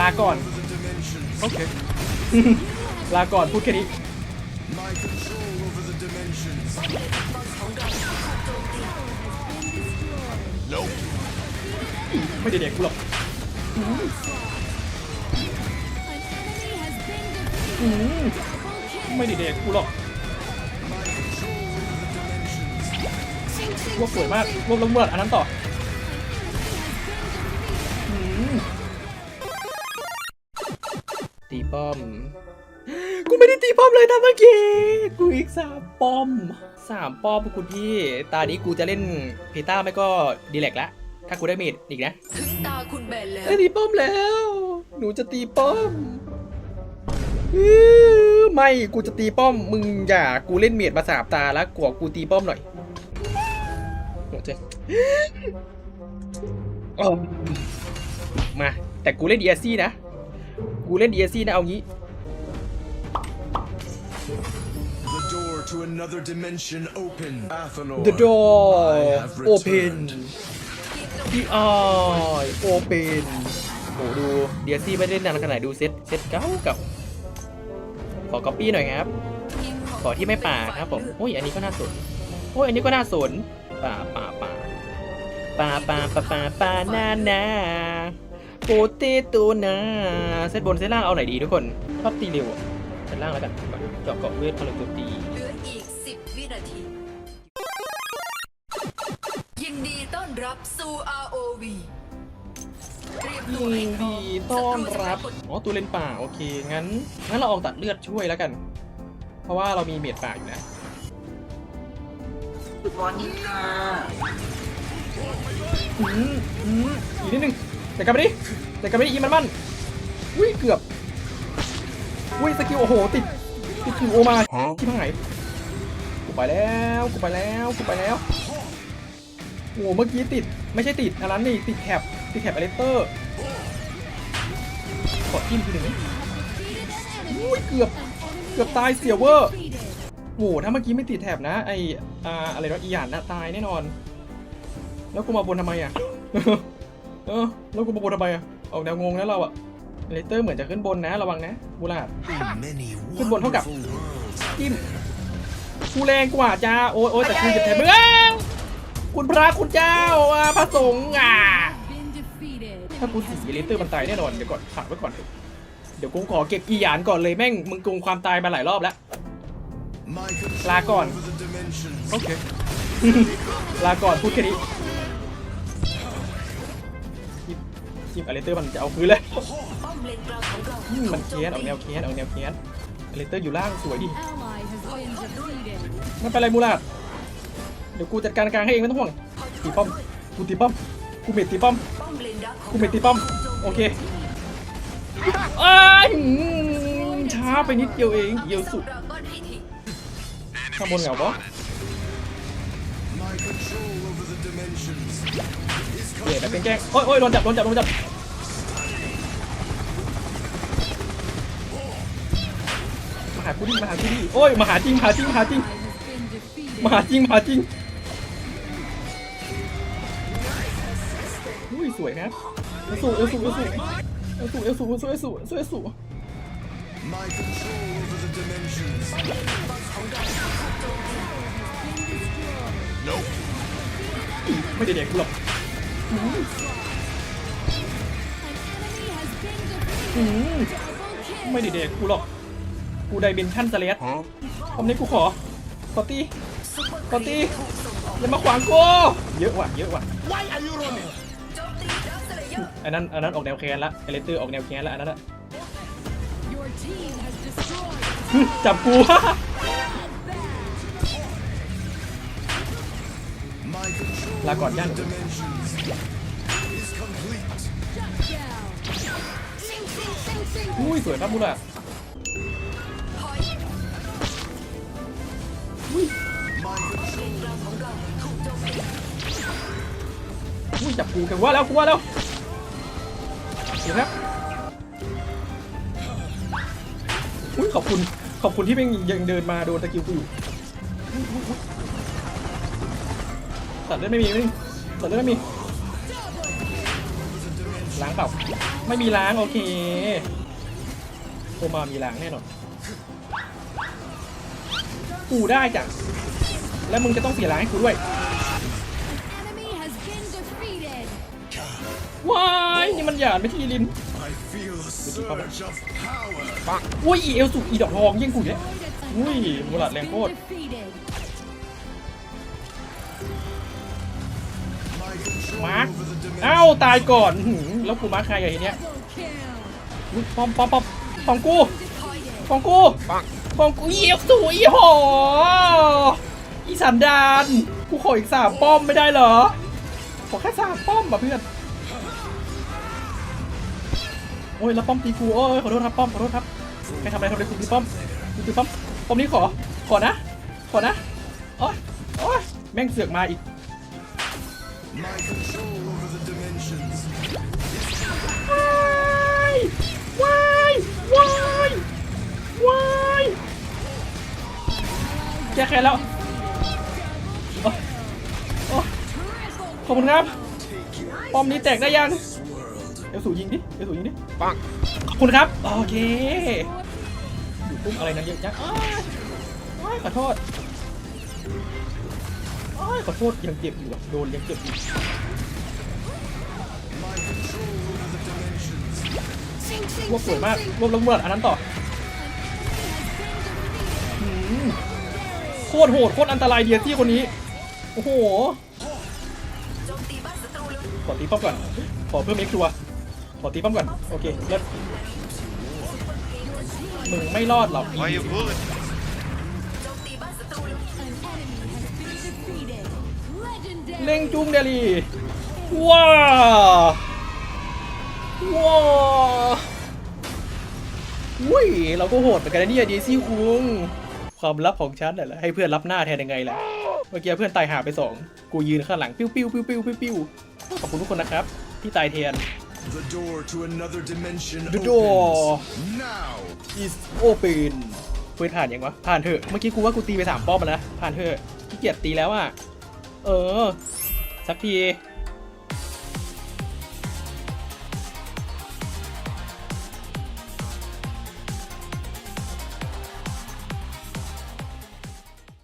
ลาก่อน โอเค ลาก่อนพูดแค่นี้ไม่ได้เด็กกูหรอกอืมไม่ได้เด็กกูหรอกรวบสวยมากรวบแล้วเมื่ออันนั้นต่ออื ป้อม กูไม่ได้ตีป้อมเลยนะเมื่อกี้ กูอีกสามป้อมสามป้อมคุณพี่ ตานี้กูจะเล่นเพต้าไม่ก็ดีแลกละ ถ้ากูได้เมดอีกนะ ถึงตาคุณแบนแล้วได้ตีป้อมแล้ว หนูจะตีป้อมอื้อไม่กูจะตีป้อม มึงอย่ากูเล่นเมียดมาสามตาแล้วกวกูตีป้อมหน่อยโอ้เจ๊อ้อมมา แต่กูเล่น DSC นะ กูเล่น DSC นะเอางี้ The door to another dimension open. Athanor. The door I have open returned. พี่ออยโอเปนโอ้ดู DSC ไม่ได้นานขนาดไหนดูเซตเซตเก่าเก่าขอ copy หน่อยครับ ขอที่ไม่ป่าครับผมโอ้ยอันนี้ก็น่าสนโอ้ยอันนี้ก็น่าสนป่าป่าป่าป่าป่าป่าป่าป่านานา โปเตโตนาเซตบนเซตล่างเอาไหนดีทุกคนชอบตีเร็วอะเซตล่างแล้วกันเจาะเกาะเวทพลังโจมตีเหลืออีก 10 วินาที ยินดีต้อนรับสู่ ROV เตรียมตัวให้ยินพร้อดีมต้อนรับศัตจะปลดอ๋อตัวเลนป่าโอเคงั้นงั้นเราออกตัดเลือดช่วยแล้วกัน เพราะว่าเรามีเมียดป่าอยู่นะมอร์นิ่งค่ะอืมอืมอีกนิดนึง แต่กลับไปดิแต่กลับไปดิอีมันมันอุ้ยเกือบอุ้ยสกิลโอ้โหติดติดถึงโอมาที่พังไหนกูไปแล้วกูไปแล้วกูไปแล้วโอ้โหเมื่อกี้ติดไม่ใช่ติดอันนั้นนี่ติดแท็บติดแท็บอเลสเตอร์กดจิ้มทีหนึ่งอุ้ยเกือบเกือบตายเสียเวอร์โหถ้าเมื่อกี้ไม่ติดแถบนะไออ่าอะไรนะอีหยานนะตายแน่นอน แล้วกูมาบนทำไมอะ เออ แล้วกูมาบนทำไมอะออกแนวงงนะเราอะเลเตอร์เหมือนจะขึ้นบนนะ ระวังนะบูราด In many ขึ้นบนเท่ากับ wonderful worlds. จิ้มกูแรงกว่าจ้า โอ้ยโอ้ยแต่กูจะแถบเมืองคุณพระคุณเจ้าอะพระสงฆ์อะถ้ากูสีเลเตอร์มันตายแน่นอน เดี๋ยวก่อนฝากไว้ก่อน เดี๋ยวกูขอเก็บอีหยานก่อนเลยแม่ง มึงโกงความตายมาหลายรอบแล้ว My control ลาก่อน over the dimensions. โอเค ลาก่อนพูดแค่นี้ จิบอเลเตอร์มันจะเอาคืนเลยมันเคียนเอาแนวเคียนเอาแนวเคียนอเลเตอร์อยู่ล่างสวยดิไม่เป็นไรมูลาดเดี๋ยวกูจัดการกลางให้เองไม่ต้องห่วงตีป้อมกูตีป้อมกูเมดตีป้อมกูเมดตีป้อมโอเคอ้ยช้าไปนิดเดียวเองเดียวสุดข้างบนเหงาปะ เดี๋ยวแต่เป็นแกล้งโอ้ยโอ้ยโดนจับโดนจับโดนจับมาหากูดิมาหากูดิโอ้ยมาหาจริงมาหาจริงมาหาจริงมาหาจริงมาหาจริงอุ้ยสวยนะเอลสูเอลสูเอลสูเอลสูเอลสูเอลสูเอลสูเอลสูเอลสู my ไม่ได้เด็กกูหรอกอืมไม่ได้เด็กกูหรอก กูไดเบนชั่นสเลสคำนี้กูขอขอตีขอตีอย่ามาขวางกูเยอะว่ะเยอะว่ะโจมตีดักสเลเยอร์อันนั้นอันนั้นออกแนวแคนละเอเลเตอร์ออกแนวแคนละอันนั้นอะจับกู ลาก่อนย่านอุ้ยสวยครับมูลางของเราถูกโจมตีอุ้ยจับกูกันว่าแล้วกูว่าแล้วเดี๋ยวครับอุ้ยขอบคุณขอบคุณที่เป็นยังเดินมาโดนตะกิ้วกูอยู่ ตัดเลือดไม่มีไม่ตัดเลือดไม่มีล้างเปล่าไม่มีล้างโอเคโอมามีล้างแน่นอนกูได้จ้ะแล้วมึงจะต้องเสียล้างให้กูด้วยว้ายนี่มันหยาดไม่ที่ลิน I feel a surge of power. อุ้ยเอลสุกอีดอกทองยิ่งกูเนี่ยอุ้ยมูลัดแรงโคตร มาร์คเอ้าตายก่อนหืมแล้วกูมาร์คใครอะทีเนี้ยอุ๊ยปอมปอมปอมของกูของกูของกูอีเอลสุอีหออีสันดานกูขออีกสามป้อมไม่ได้เหรอขอแค่สามป้อมอะเพื่อนโอ้ยแล้วป้อมตีกูโอ้ยขอโทษครับป้อมขอโทษครับใครทำอะไรทำอะไรกูตีป้อมกูตีป้อมป้อมนี้ขอขอนะขอนะโอ้ยโอ้ยแม่งเสือกมาอีก My control over the dimensions. ว้ายว้ายว้ายว้ายแก้แค้นแล้วโอ๊ยโอ๊ยขอบคุณครับ ป้อมนี้แตกได้ยัง เอลสูยิงดิ เอลสูยิงดิ ปัง ขอบคุณครับ โอเคอยู่ปุ้มอะไรนะเยอะจังอ้ายอ้ายขอโทษอ้ายขอโทษยังเจ็บอยู่อะโดนยังเจ็บอยู่ My control over the dimensions. Sing, sing, รวบสวย sing, มาก sing. รวบลงเมือดอันนั้นต่อ หืมโคตรโหดโคตรอันตรายเดียที่คนนี้ โอ้โห ขอตีป้อมก่อน ขอเพิ่มเอ็กซ์ตัวขอตีป้อมก่อน โอเคเลิศมึงไม่รอดหรอก Why you bullying? โเล่งจุงเดลีว้าว้าอุ้ยเราก็โหดเหมือนกันนะเนี่ยดีซี่คุงความลับของฉันน่ะแหละให้เพื่อนรับหน้าแทนยังไงล่ะเมื่อกี้เพื่อนตายหาไปสองกูยืนข้างหลังปิ้วปิ้วปิ้วปิ้วปิ้วปิ้วขอบคุณทุกคนนะครับ ที่ตายแทน The door to another dimension The door. opens. Now. is open เพื่อนผ่านยังวะผ่านเถอะเมื่อกี้กูว่ากูตีไปสามป้อมมาแล้วผ่านเถอะขี้เกียจตีแล้วอะเออ สักที